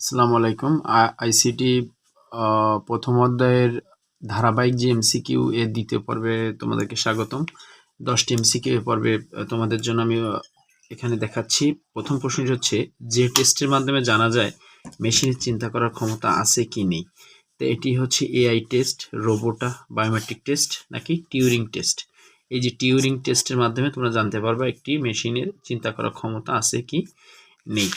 আসসালামু আলাইকুম। আইসিটি প্রথম অধ্যায়ের ধারাবাহিক যে এমসিকিউ এর দ্বিতীয় পর্বে তোমাদেরকে স্বাগতম। দশটি এমসিকিউ এ পর্বে তোমাদের জন্য আমি এখানে দেখাচ্ছি। প্রথম প্রশ্নটি হচ্ছে, যে টেস্টের মাধ্যমে জানা যায় মেশিনের চিন্তা করার ক্ষমতা আছে কি নেই? তো এটি হচ্ছে এআই টেস্ট, রোবোটা, বায়োমেট্রিক টেস্ট নাকি টিউরিং টেস্ট? এই যে টিউরিং টেস্টের মাধ্যমে তোমরা জানতে পারবে একটি মেশিনের চিন্তা করার ক্ষমতা আছে কি নেই।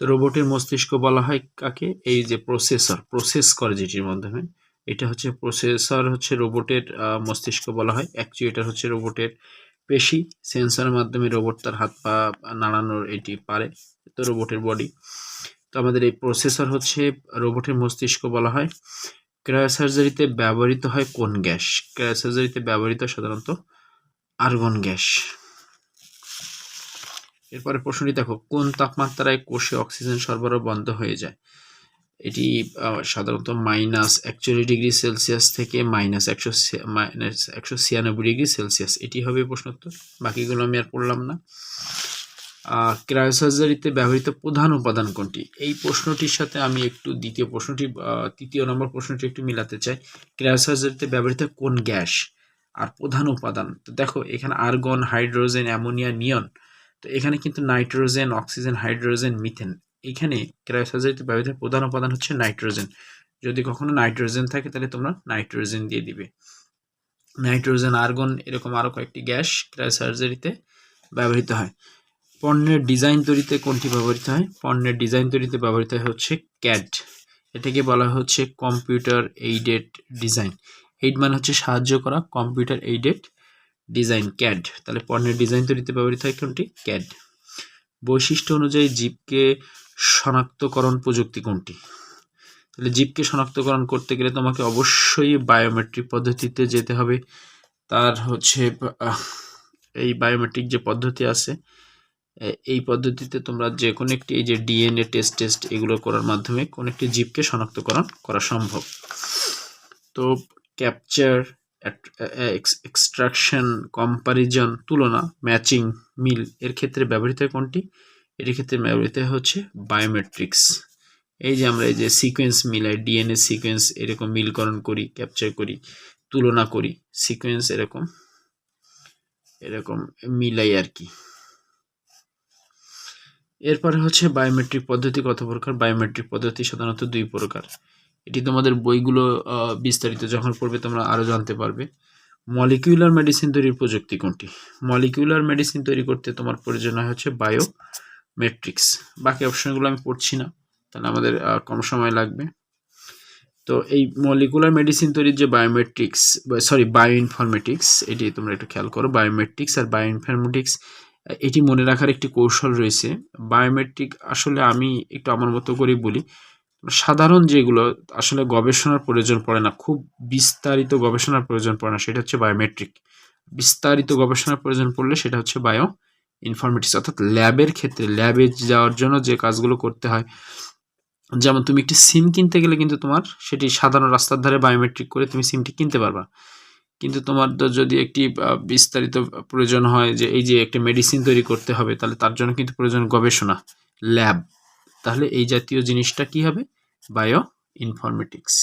তো রোবটের মস্তিষ্ক বলা হয় কাকে? এই যে প্রসেসর প্রসেস করে যেটির মাধ্যমে। এটা হচ্ছে প্রসেসর হচ্ছে রোবটের মস্তিষ্ক বলা হয়। অ্যাকচুয়েটার হচ্ছে রোবটের পেশি। সেন্সরের মাধ্যমে রোবট তার হাত পা নাড়ানোর এটি পারে, তো রোবটের বডি তো আমাদের এই প্রসেসর হচ্ছে রোবটের মস্তিষ্ক বলা হয়। ক্রায়োসার্জারিতে ব্যবহৃত হয় কোন গ্যাস? ক্রায়োসার্জারিতে ব্যবহৃত সাধারণত আর্গন গ্যাস। এরপরে প্রশ্নটি দেখো, কোন তাপমাত্রায় কোষে অক্সিজেন সরবরাহ বন্ধ হয়ে যায়? এটি সাধারণত মাইনাস একচল্লিশ ডিগ্রি সেলসিয়াস থেকে মাইনাস একশো মাইনাস একশো ছিয়ানব্বই ডিগ্রি সেলসিয়াস। এটি হবে প্রশ্নোত্তর, বাকিগুলো আমি আর পড়লাম না। ক্রায়োসার্জারিতে ব্যবহৃত প্রধান উপাদান কোনটি? এই প্রশ্নটির সাথে আমি একটু দ্বিতীয় প্রশ্নটি তৃতীয় নম্বর প্রশ্নটি একটু মিলাতে চাই। ক্রায়োসার্জারিতে ব্যবহৃত কোন গ্যাস? আর প্রধান উপাদান, তো দেখো, এখানে আর্গন, হাইড্রোজেন, অ্যামোনিয়া, নিয়ন তো এখানে কিন্তু নাইট্রোজেন, অক্সিজেন, হাইড্রোজেন, মিথেন। এখানে ক্রায়োসার্জারিতে ব্যবহৃত প্রধান উপাদান হচ্ছে নাইট্রোজেন। যদি কখনো নাইট্রোজেন থাকে, তাহলে তোমরা নাইট্রোজেন দিয়ে দিবে। নাইট্রোজেন, আর্গন এরকম আরও কয়েকটি গ্যাস ক্রায়োসার্জারিতে ব্যবহৃত হয়। পণ্যের ডিজাইন তৈরিতে কোনটি ব্যবহৃত হয়? পণ্যের ডিজাইন তৈরিতে ব্যবহৃত হচ্ছে ক্যাড। এটাকে বলা হচ্ছে কম্পিউটার এইডেড ডিজাইন। এইড মানে হচ্ছে সাহায্য করা কম্পিউটার এইডেড ডিজাইন ক্যাড। তাহলে পণ্যের ডিজাইন তৈরিতে ব্যবহৃত হয় কোনটি? ক্যাড। বৈশিষ্ট্য অনুযায়ী জীবকে শনাক্তকরণ প্রযুক্তি কোনটি? তাহলে জীবকে শনাক্তকরণ করতে গেলে তোমাকে অবশ্যই বায়োমেট্রিক পদ্ধতিতে যেতে হবে। তার হচ্ছে এই বায়োমেট্রিক যে পদ্ধতি আছে এই পদ্ধতিতে তোমরা যে কোনো একটি এই যে ডিএনএ টেস্ট টেস্ট এগুলো করার মাধ্যমে কোনো একটি জীবকে শনাক্তকরণ করা সম্ভব। তো ক্যাপচার এক্সট্রাকশন কম্পারিজন তুলনা ম্যাচিং মিল, এর ক্ষেত্রে ব্যবহৃত কোনটি? এর ক্ষেত্রে ব্যবহৃত হচ্ছে বায়োমেট্রিক্স এই যে আমরা এই যে সিকোয়েন্স মিলাই ডিএনএ সিকোয়েন্স এরকম মিলকরণ করি ক্যাপচার করি, তুলনা করি সিকোয়েন্স এরকম এরকম মিলাই আর কি। এরপরে হচ্ছে বায়োমেট্রিক পদ্ধতি কত প্রকার? বায়োমেট্রিক পদ্ধতি সাধারণত দুই প্রকার। এটি তোমাদের বইগুলো বিস্তারিত যখন পড়বে তোমরা আরও জানতে পারবে। মলিকিউলার মেডিসিন তৈরির প্রযুক্তি কোনটি? মলিকিউলার মেডিসিন তৈরি করতে তোমার প্রয়োজন হচ্ছে বায়োমেট্রিক্স বাকি অপশনগুলো আমি পড়ছি না, তাহলে আমাদের কম সময় লাগবে। তো এই মলিকুলার মেডিসিন তৈরির যে বায়োমেট্রিক্স সরি বায়ো ইনফরমেটিক্স এটি তোমরা একটু খেয়াল করো বায়োমেট্রিক্স আর বায়ো ইনফরমেটিক্স এটি মনে রাখার একটি কৌশল রয়েছে। বায়োমেট্রিক আসলে আমি একটু আমার মতো করে বলি। সাধারণ যেগুলো আসলে গবেষণার প্রয়োজন পড়ে না, খুব বিস্তারিত গবেষণার প্রয়োজন পড়ে না, সেটা হচ্ছে বায়োমেট্রিক বিস্তারিত গবেষণার প্রয়োজন পড়লে সেটা হচ্ছে বায়ো ইনফরমেটিক্স অর্থাৎ ল্যাবের ক্ষেত্রে ল্যাবে যাওয়ার জন্য যে কাজগুলো করতে হয়। যেমন তুমি একটি সিম কিনতে গেলে কিন্তু তোমার সেটি সাধারণ রাস্তার ধারে বায়োমেট্রিক করে তুমি সিমটি কিনতে পারবা। কিন্তু তোমার তো যদি একটি বিস্তারিত প্রয়োজন হয় যে এই যে একটি মেডিসিন তৈরি করতে হবে, তাহলে তার জন্য কিন্তু প্রয়োজন গবেষণা ল্যাব তাহলে এই জাতীয় জিনিসটা কি হবে? Bio informatics